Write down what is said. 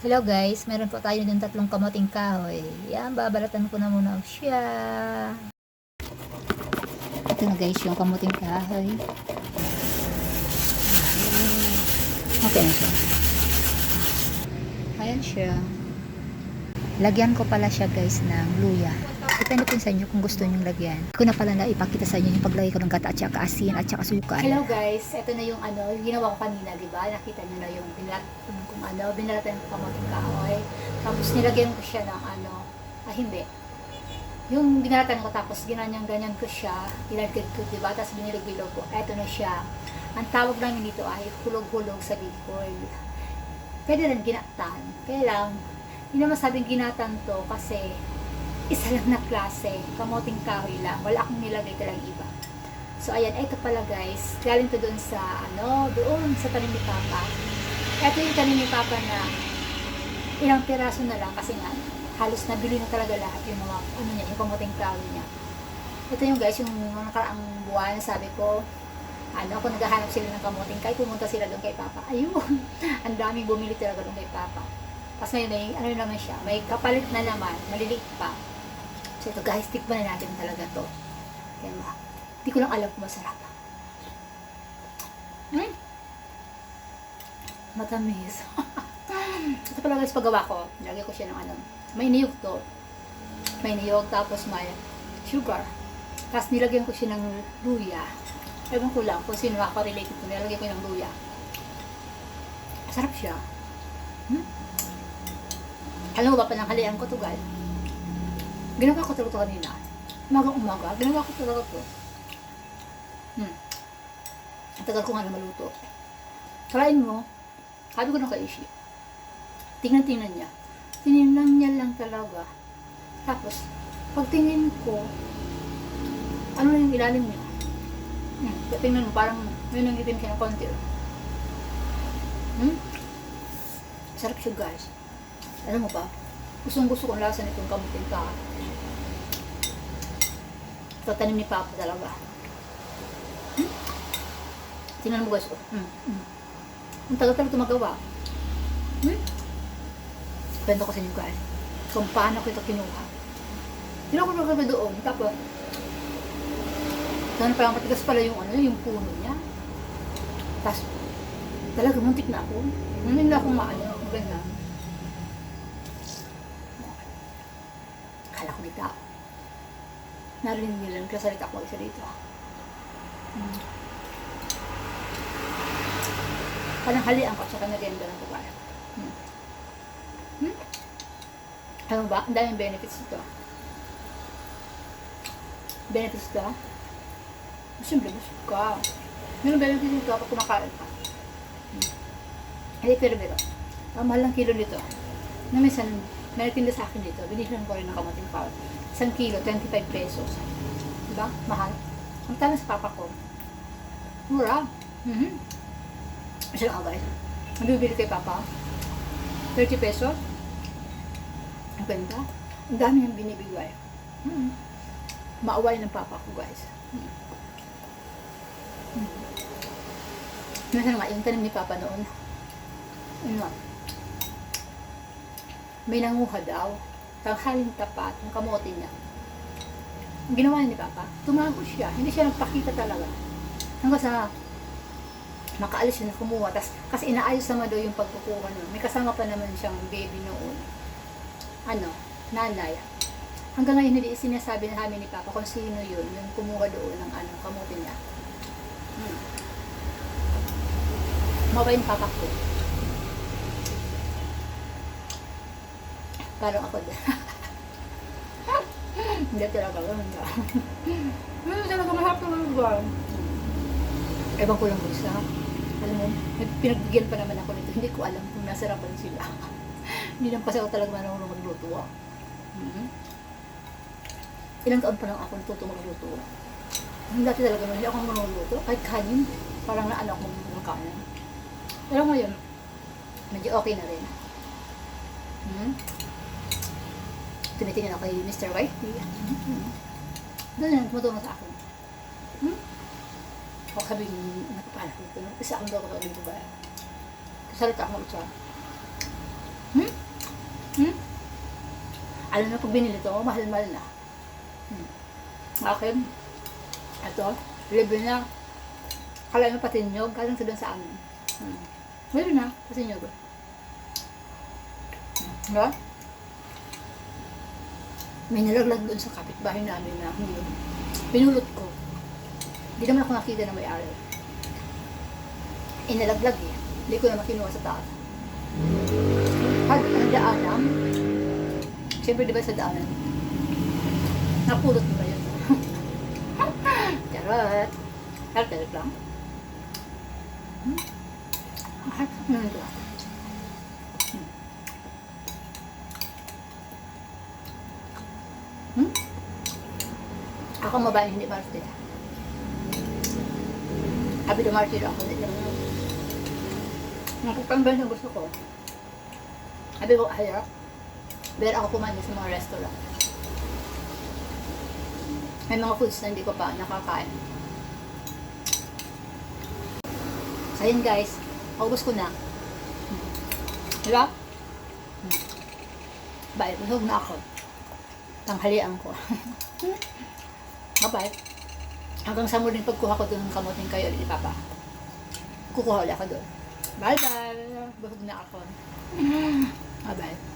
Hello guys, meron po tayo din tatlong kamuting kahoy. Yan, babalatan ko na muna siya. Ito na guys, yung kamuting kahoy. Okay na siya. Ayan siya. Lagyan ko pala siya guys ng luya. Depende po sa inyo kung gusto nyo lagyan. Ko na pala na ipakita sa inyo yung paglagay ko ng gata at saka asin at saka sukal. Hello guys, ito na yung ano, yung ginawa ko kanina, di ba? Nakita nyo na yung yung kung ano, binalatan ko kamuting kahoy. Tapos nilagyan ko siya ng ano, ah hindi. Yung binalatan ko tapos ginanyang-ganyan ko siya, ilagad ko, di ba? Tapos binilog-bilog ko. Ito na siya. Ang tawag namin dito ay hulog-hulog sa Bicol. Pwede rin ginatan. Kaya lang, hindi naman sabing ginatan to kasi isa lang na klase, kamoting kahoy lang. Wala akong nilagay talagang iba. So, ayan, ito pala guys. Galing to doon sa, ano, doon sa tanim ni Papa. Ito yung tanim ni Papa na ilang piraso na lang kasi nga, halos nabili na talaga lahat yung mga, ano niya, yung kamoting kahoy niya. Ito yung guys, yung mga nakaraang buwan, sabi ko, ano, kung naghahanap sila ng kamoting kahoy, pumunta sila doon kay Papa. Ayun, ang daming bumili talaga doon kay Papa. Kasi ngayon, may, ano naman siya, may kapalit na naman, maliliit pa. So ito guys, tikman na natin talaga to. Ma, hindi ko lang alam kung masarap. Hmm? Matamis. ito pala guys, paggawa ko, nilagay ko siya ng ano, may niyog to. May niyog, tapos may sugar. Tapos nilagyan ko siya ng luya. Ewan ko lang kung sino ako related to, nilagay ko ng luya. Sarap siya. Hmm? Alam mo ba, pananghalian ko to guys. Ginawa ko talaga kanina. Umaga umaga, ginawa ko talaga to. Hmm. Tagal ko nga na maluto. Try mo. Sabi ko na kay Ishi. Tingnan-tingnan niya. Tinignan niya lang talaga. Tapos, pagtingin ko, ano na yung ilalim niya? Hmm. Tingnan mo, parang may nangitim siya ng konti. Hmm? Sarap siya guys. Alam mo ba? Gustong gusto kong lasa nitong kamuting ka. Ito tanim ni Papa talaga. Hmm? Tingnan mo guys. Oh. Hmm. Hmm. Ang tagal talaga ito magawa. Hmm? Kwento ko sa inyo guys. Kung paano ko ito kinuha. Kinuha ko na kami doon. Tapos, sana parang matigas pala yung ano, yung puno niya. Tapos, talaga muntik na ako. Hindi na akong maano. Ganyan. Akala ko may tao. Narinig nila, nagkasalita ko isa dito. Hmm. Parang halian ko, tsaka nagenda ng babae. Hmm. Hmm? Mo ba, ang daming benefits ito. Benefits ito. Siyempre, busog ka. Meron benefits ito kapag kumakain ka. Hmm. Hindi, pero pero. Ang mahal ng kilo nito. Na minsan, may nagtinda sa akin dito. Binigyan ko rin ng kamating power. Isang kilo, 25 pesos. Diba? Mahal. Ang tala sa papa ko. Mura. Mm-hmm. Masya ka guys. Ang kay papa. 30 pesos. Ang ganda. Ang dami niyang binibigay. Mm-hmm. Maaway ng papa ko guys. Mm-hmm. Minsan nga, yung tanim ni papa noon. Ano, may nanguha daw. Tanghaling tapat, ng kamote niya. Ang ginawa ni Papa, tumago siya. Hindi siya nagpakita talaga. Hanggang sa makaalis siya na kumuha. Tas, kasi inaayos naman daw yung pagkukuha nun. May kasama pa naman siyang baby noon. Ano, nanay. Hanggang ngayon hindi sinasabi na namin ni Papa kung sino yun, yung kumuha doon ng ano, kamote niya. Hmm. Mabay yung papa ko. Parang ako din. Hindi talaga ganun ka. Hindi talaga mahirap naman ba? Ewan ko lang gusto. Alam mo, pinagbigyan pa naman ako nito. Hindi ko alam kung nasarapan sila. Hindi lang kasi ako talaga marunong magluto. ah. Mhm. Ilang taon pa lang ako natuto magluto. Hindi dati talaga hindi ako magluto. Kahit kanin, parang naano ako magluto ng kanin. Pero ngayon, medyo okay na rin. Hmm? Tumitingin ako kay Mr. Whitey. Hmm. Doon na, tumutulong sa akin. Hmm? O sabi ni, nakapala ko ito. Isa ang daw ko ito ba? Salita ako mag-isa. Hmm? Hmm? Alam na pag binili to, mahal-mahal na. Hmm. Akin, ito, libre na. Kala mo patinyog, galing sa doon sa amin. Hmm. Meron na, patinyog. Hmm. Diba? May nalaglag doon sa kapitbahay namin na hindi. Pinulot ko. Hindi naman ako nakita na may-ari. Inalaglag eh. Hindi ko naman kinuha sa taas. Pag ang daanan, siyempre di ba sa daanan, napulot mo na yun. Charot. Charot lang. Hmm? Ang harap naman ito. Hmm. Ako mabayan hindi martir. Sabi na martir ako. Hindi lang. Nakapambal na gusto ko. Sabi ko, ayaw. Pero ako kumain sa mga restaurant. May mga foods na hindi ko pa nakakain. So yun guys, paubos ko na. Diba? Bye, busog na ako. Tanghalian ko. Bye. Hanggang sa muling pagkuha ko doon ng kamuting kayo ulit ni Papa. Kukuha ulit ako doon. Bye bye. Busog na ako. Bye bye.